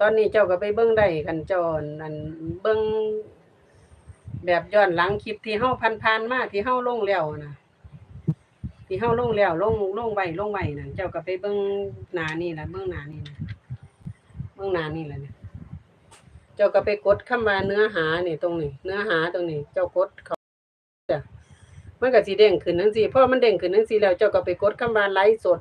ตอนนี้เจ้าก็ไปเบิ่งได้คันจ้าอันเบิ่งแบบย้อนหลังคลิปที่เฮาผ่านๆมาที่เฮาลงแล้วนะที่เฮาลงแล้วลงลงไว้ลงไว้นั่นเจ้าก็ไปเบิ่งหน้านี่ล่ะเบิ่งหน้านี่นะเบิ่งหน้านี่ล่ะเนี่ยเจ้าก็ไปกดคำว่าเนื้อหานี่ตรงนี้ เนื้อหาตรงนี้ เจ้ากดเขาจ้ะมันก็สิเด้งขึ้นจังซี่พอมันเด้งขึ้นจังซี่แล้วเจ้าก็ไปกดคำว่าไลฟ์สด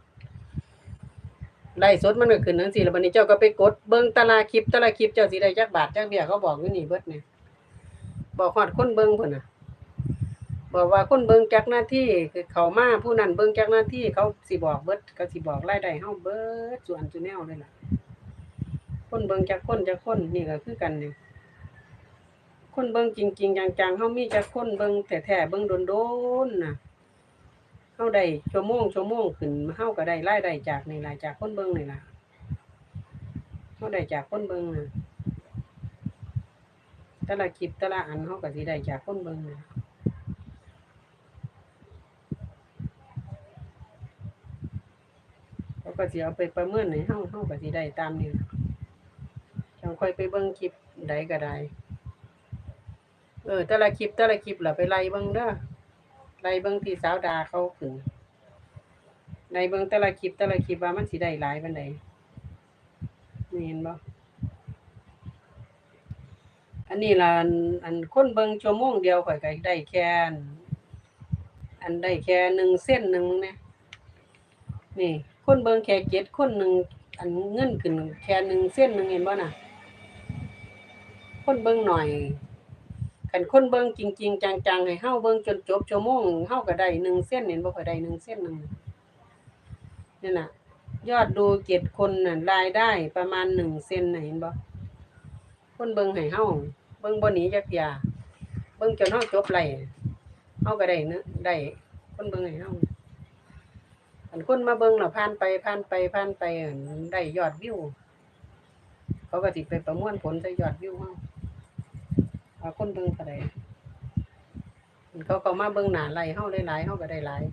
ไล่สดมันก็ขึ้นจังซี่แล้วบัดนี้เจ้าก็ไปกดเบิ่งตารางคลิปต่ละคลิปเจ้าสิได้จักบาทจักเบี้ยเขาบอกอยู่นี่เบิดเนี่ยบอกฮอดคนเบิ่งพุ่นน่ะ บอกว่าคนเบิ่งจักหน้าที่คือเขามาผู้นั้นเบิ่งจักหน้าที่เขาสิบอกเบิดเขาสิบอกรายได้เฮาเบิดส่วนจุแนวเลยล่ะ คนเบิ่งจักคนจักคนนี่ก็คือกันนี่คนเบิ่งจริงๆจังๆเฮามีจักคนเบิ่งแท้ๆเบิ่งโดนๆน่ะ เฮาได้ชั่วโมงชั่วโมงขึ้นเฮาก็ได้รายได้จากนี่ล่ะจากคนเบิ่งนี่ล่ะเฮาได้จากคนเบิ่งน่ะแต่ละคลิปแต่ละอันเฮาก็สิได้จากคนเบิ่งน่ะเขาก็สิเอาไปประเมินให้เฮาเฮาก็สิได้ตามนี้ล่ะจังค่อยไปเบิ่งคลิปใดก็ได้เออแต่ละคลิปแต่ละคลิปล่ะไปไล่เบิ่งเด้อ ไล่เบิ่งที่สาวดาเขาขึ้นเบิ่งแต่ละคลิปแต่ละคลิปว่ามันสิได้หลายปานใดนี่เห็นบ่อันนี้ล่ะอันอันคนเบิ่งชั่วโมงเดียวข่อยก็ได้แค่อันอันได้แค่หนึ่งเส้นหนึ่งนะนี่ คนเบิ่งแค่เจ็ดคนหนึ่งอันเงินขึ้นแค่หนึ่งเส้นหนึ่งเห็นบ่น่ะ คนเบิ่งหน่อย คันคนเบิ่งจริง ๆ จังๆให้เฮาเบิ่งจนจบชั่วโมงหนึ่งเฮาก็ได้หนึ่งเส้นเห็นบ่ค่อยได้หนึ่งเส้นหนึ่งนี่น่ะ ยอดดูเจ็ดคนน่ะรายได้ประมาณหนึ่งเซนน่ะเห็นบ่คนเบิ่งให้เฮาเบิ่งบ่หนีจักเที่ยเบิ่งจนเฮาจบไล่เฮาก็ได้เนอะได้คนเบิ่งให้เฮาอันคนมาเบิ่งแล้วผ่านไปผ่านไปผ่านไปอั่นได้ยอดวิว เขาก็สิไปประมวลผลใส่ยอดวิวเฮา ว่าคนเบิ่งเท่าใดเขาก็มาเบิ่งหนาไล่เฮาได้หลายเฮาก็ได้หลาย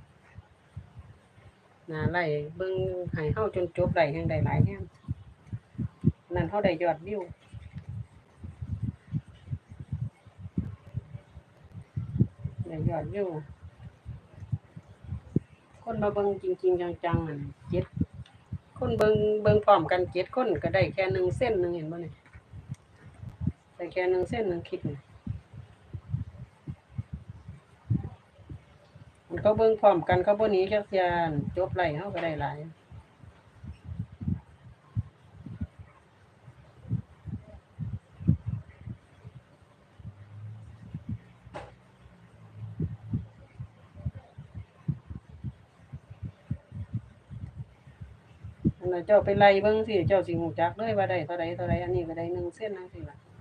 หนาไล่เบิ่งให้เฮาจนจบไล่แห่งได้หลายแฮงนั่นเฮาได้ยอดวิวได้ยอดวิวคนมาเบิ่งจริง ๆ จังๆนั่นเจ็ดคนเบิ่งเบิ่งพร้อมกันเจ็ดคนก็ได้แค่หนึ่งเส้นหนึ่งเห็นบ่เนี่ย แค่หนึ่งเส้นหนึ่งคิดมันเขาเบิ่งพร้อมกันเขาบ่หนีจักเที่ยอั่นจบไล่เฮาก็ได้หลายเจ้าไปไล่เบิ่งสิ เจ้าสิฮู้จักเลยว่าได้เท่าใดเท่าใดอันนี้ก็ได้หนึ่งเส้นจังซี่ล่ะ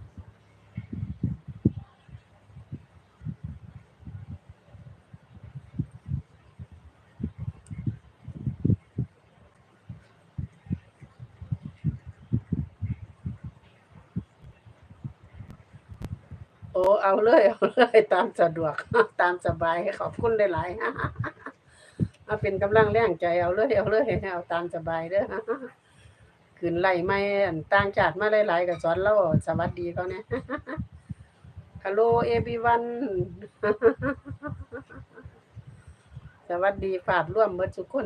เอาเลยเอาเลยตามสะดวก ตามสบายขอบคุณหลายๆมาเป็นกำลังแรงใจเอาเลยเอาเลยเอาตามสบายเด้อขึ้นไหลไม่ต่างชาติมาหลายๆก็สอนเราสวัสดีเขาเนี่ย Hello everyone สวัสดีฝาดร่วมเบิดทุกคน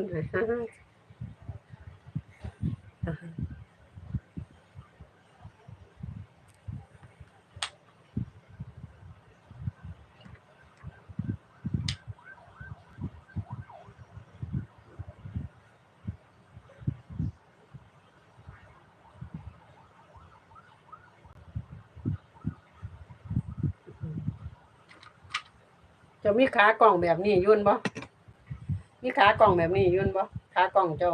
จะมีขากล่องแบบนี้ยุ่นบ่มีขากล่องแบบนี้ยุ่นบ่ขากล่องเจ้า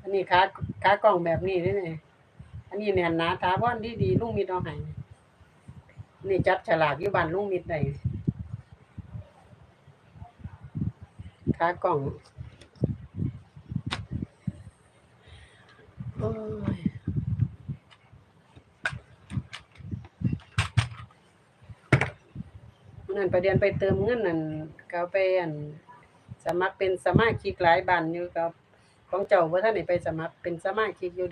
อันนี้ขาขากล่องแบบนี้นี่อันนี้แน่นหนาถาวรดีดีลุงมิดเอาให้นี่จับฉลากอยู่บ้านลุงมิดได้ขากล่องโอ้ย นั่นประเด็นไปเติมเงินนั่นก็ไปอันสมัครเป็นสมาชิกหลายบันอยู่กับของเจ้าบ่ทันไหนไปสมัครเป็นสมาชิกอยู่